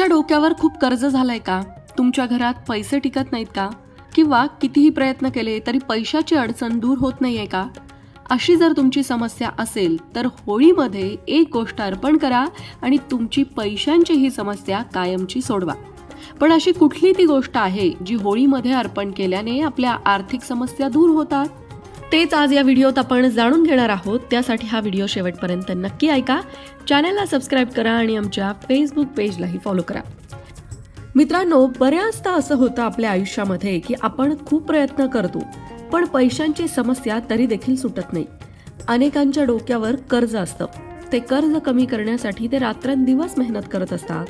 तुमच्या डोक्यावर खूप कर्ज झालंय का? तुमच्या घरात पैसे टिकत नाहीत का? किंवा कितीही प्रयत्न केले तरी पैशाची अडचण दूर होत नाहीये का? अशी जर तुमची समस्या असेल तर होळीमध्ये एक गोष्ट अर्पण करा आणि तुमची पैशांची ही समस्या कायमची सोडवा. पण अशी कुठली ती गोष्ट आहे जी होळीमध्ये अर्पण केल्याने आपल्या आर्थिक समस्या दूर होतात? तेच आज या व्हिडिओत आपण जाणून घेणार आहोत. त्यासाठी हा व्हिडिओ शेवटपर्यंत नक्की ऐका. चॅनलला सबस्क्राईब करा आणि आमच्या फेसबुक पेजलाही फॉलो करा. मित्रांनो बऱ्याचदा असं होतं आपल्या आयुष्यामध्ये की आपण खूप प्रयत्न करतो पण पैशांची समस्या तरी देखील सुटत नाही. अनेकांच्या डोक्यावर कर्ज असतं. ते कर्ज कमी करण्यासाठी ते रात्रंदिवस मेहनत करत असतात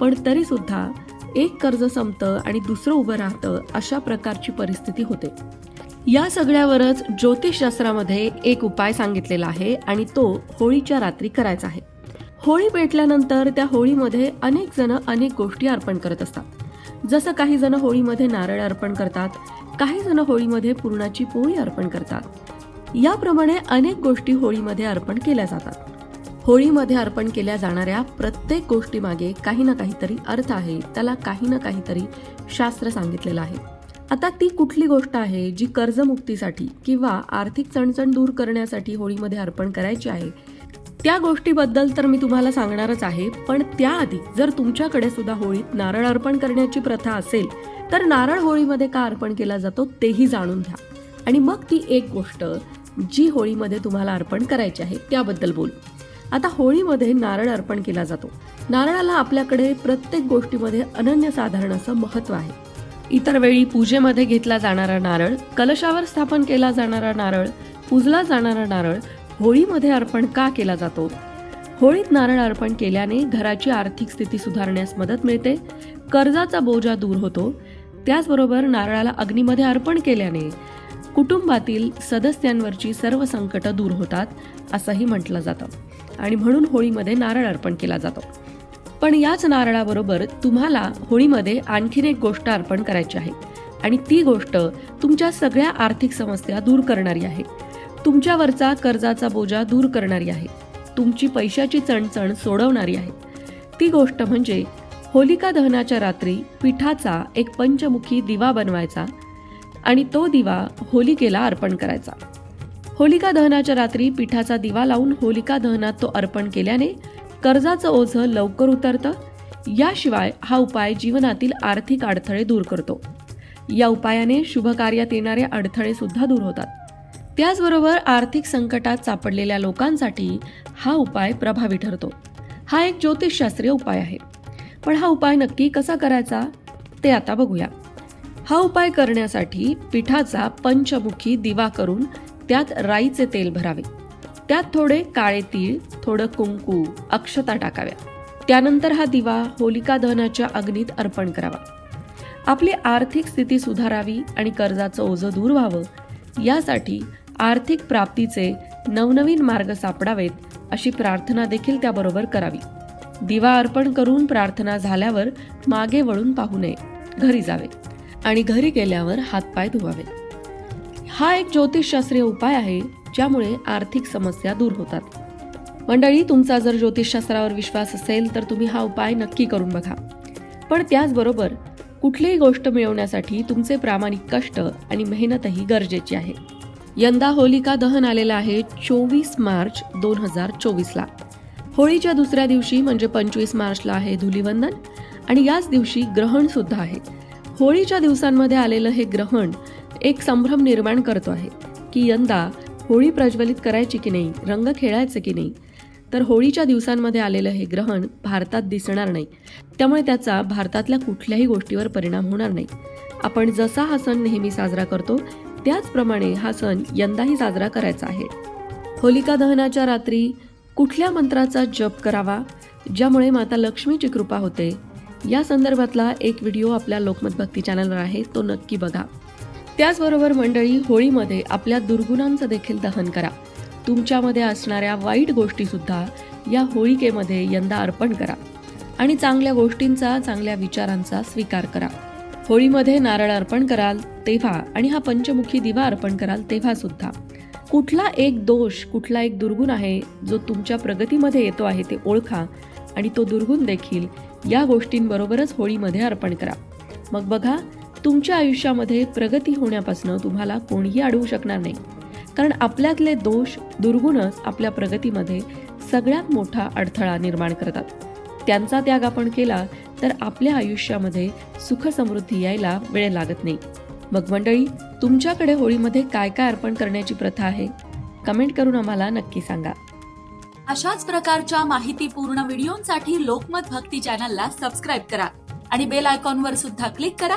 पण तरी सुद्धा एक कर्ज संपतं आणि दुसरं उभं राहतं अशा प्रकारची परिस्थिती होते. या सगळ्यावरच ज्योतिषशास्त्रामध्ये एक उपाय सांगितलेला आहे आणि तो होळीच्या रात्री करायचा आहे. होळी पेटल्यानंतर त्या होळीमध्ये अनेक जण अनेक गोष्टी अर्पण करत असतात. जसं काही जण होळीमध्ये नारळ अर्पण करतात काही जण होळीमध्ये पुरणाची पोळी अर्पण करतात. याप्रमाणे अनेक गोष्टी होळीमध्ये अर्पण केल्या जातात. होळीमध्ये अर्पण केल्या जाणाऱ्या प्रत्येक गोष्टीमागे काही ना काहीतरी अर्थ आहे त्याला काही ना काहीतरी शास्त्र सांगितलेलं आहे. आता ती कुठली गोष्ट आहे जी कर्जमुक्तीसाठी किंवा आर्थिक चणचण दूर करण्यासाठी होळीमध्ये अर्पण करायची आहे? त्या गोष्टीबद्दल तर मी तुम्हाला सांगणारच आहे पण त्याआधी जर तुमच्याकडे सुद्धा होळीत नारळ अर्पण करण्याची प्रथा असेल तर नारळ होळीमध्ये का अर्पण केला जातो तेही जाणून घ्या. आणि मग ती एक गोष्ट जी होळीमध्ये तुम्हाला अर्पण करायची आहे त्याबद्दल बोलू. आता होळीमध्ये नारळ अर्पण केला जातो. नारळाला आपल्याकडे प्रत्येक गोष्टीमध्ये अनन्यसाधारण असं महत्त्व आहे. इतर वेळी पूजेमध्ये घेतला जाणारा नारळ कलशावर स्थापन केला जाणारा नारळ पुजला जाणारा नारळ होळीमध्ये अर्पण का केला जातो? होळीत नारळ अर्पण केल्याने घराची आर्थिक स्थिती सुधारण्यास मदत मिळते कर्जाचा बोजा दूर होतो त्याचबरोबर नारळाला अग्नीमध्ये अर्पण केल्याने कुटुंबातील सदस्यांवरची सर्व संकटं दूर होतात असंही म्हटलं जातं. आणि म्हणून होळीमध्ये नारळ अर्पण केला जातो. पण याच नारळाबरोबर तुम्हाला होळीमध्ये आणखीन एक गोष्ट अर्पण करायची आहे. आणि ती गोष्ट तुमच्या सगळ्या आर्थिक समस्या दूर करणारी आहे. तुमच्यावरचा कर्जाचा बोजा दूर करणारी आहे. तुमची पैशाची चणचण सोडवणारी आहे. ती गोष्ट म्हणजे होलिका दहनाच्या रात्री पिठाचा एक पंचमुखी दिवा बनवायचा आणि तो दिवा होलिकेला अर्पण करायचा. होलिका दहनाच्या रात्री पिठाचा दिवा लावून होलिका दहनात तो अर्पण केल्याने कर्जाचं ओझं लवकर उतरतं. याशिवाय हा उपाय जीवनातील आर्थिक अडथळे दूर करतो. या उपायाने शुभ कार्यात येणारे अडथळे सुद्धा दूर होतात. त्याचबरोबर आर्थिक संकटात सापडलेल्या लोकांसाठी हा उपाय प्रभावी ठरतो. हा एक ज्योतिषशास्त्रीय उपाय आहे. पण हा उपाय नक्की कसा करायचा? ते आता बघूया. हा उपाय करण्यासाठी पिठाचा पंचमुखी दिवा करून त्यात राईचे तेल भरावे. त्यात थोडे काळे तीळ थोडं कुंकू अक्षता टाकाव्या. त्यानंतर हा दिवा होलिका दहनाच्या अग्नीत अर्पण करावा. आपली आर्थिक स्थिती सुधारावी आणि कर्जाचं ओझं दूर व्हावं यासाठी आर्थिक प्राप्तीचे नवनवीन मार्ग सापडावेत अशी प्रार्थना देखील त्याबरोबर करावी. दिवा अर्पण करून प्रार्थना झाल्यावर मागे वळून पाहू नये घरी जावे आणि घरी गेल्यावर हातपाय धुवावे. हा एक ज्योतिषशास्त्रीय उपाय आहे ज्यामुळे आर्थिक समस्या दूर होतात. मंडळी तुमचा जर ज्योतिषशास्त्रावर विश्वास असेल तर तुम्ही हा उपाय नक्की करून बघा. पण त्याचबरोबर कुठलीही गोष्ट मिळवण्यासाठी तुमचे प्रामाणिक कष्ट आणि मेहनतही गरजेची आहे. यंदा होलिका दहन आलेलं आहे चोवीस मार्च दोन हजार चोवीसला. होळीच्या दुसऱ्या दिवशी म्हणजे पंचवीस मार्चला आहे धुलिवंदन आणि याच दिवशी ग्रहण सुद्धा आहे. होळीच्या दिवसांमध्ये आलेलं हे ग्रहण एक संभ्रम निर्माण करतो आहे की यंदा होळी प्रज्वलित करायची की नाही रंग खेळायचं की नाही तर होळीच्या दिवसांमध्ये आलेलं हे ग्रहण भारतात दिसणार नाही. त्यामुळे त्याचा भारतातल्या कुठल्याही गोष्टीवर परिणाम होणार नाही. आपण जसा हा सण नेहमी साजरा करतो त्याचप्रमाणे हा सण यंदाही साजरा करायचा आहे. होलिका दहनाच्या रात्री कुठल्या मंत्राचा जप करावा ज्यामुळे माता लक्ष्मीची कृपा होते या संदर्भातला एक व्हिडिओ आपल्या लोकमत भक्ती चॅनलवर आहे तो नक्की बघा. त्याचबरोबर मंडळी होळीमध्ये आपल्या दुर्गुणांचं देखील दहन करा. तुमच्यामध्ये असणाऱ्या वाईट गोष्टीसुद्धा या होळिकेमध्ये यंदा अर्पण करा. आणि चांगल्या गोष्टींचा चांगल्या विचारांचा स्वीकार करा. होळीमध्ये नारळ अर्पण कराल तेव्हा आणि हा पंचमुखी दिवा अर्पण कराल तेव्हा सुद्धा कुठला एक दोष कुठला एक दुर्गुण आहे जो तुमच्या प्रगतीमध्ये येतो आहे ते ओळखा आणि तो दुर्गुण देखील या गोष्टींबरोबरच होळीमध्ये अर्पण करा. मग बघा तुमच्या आयुष्यामध्ये प्रगती होण्यापासून तुम्हाला कोणीही अडवू शकणार नाही. कारण आपल्यातले दोष दुर्गुणच आपल्या प्रगतीमध्ये सगळ्यात मोठा अडथळा निर्माण करतात. त्यांचा त्याग आपण केला तर आपल्या आयुष्यामध्ये सुख समृद्धी यायला वेळ लागत नाही. मग मंडळी तुमच्याकडे होळीमध्ये काय काय अर्पण करण्याची प्रथा आहे? कमेंट करून आम्हाला नक्की सांगा. अशाच प्रकारच्या माहितीपूर्ण व्हिडिओंसाठी लोकमत भक्ती चॅनलला सबस्क्राईब करा आणि बेल आयकॉनवर सुद्धा क्लिक करा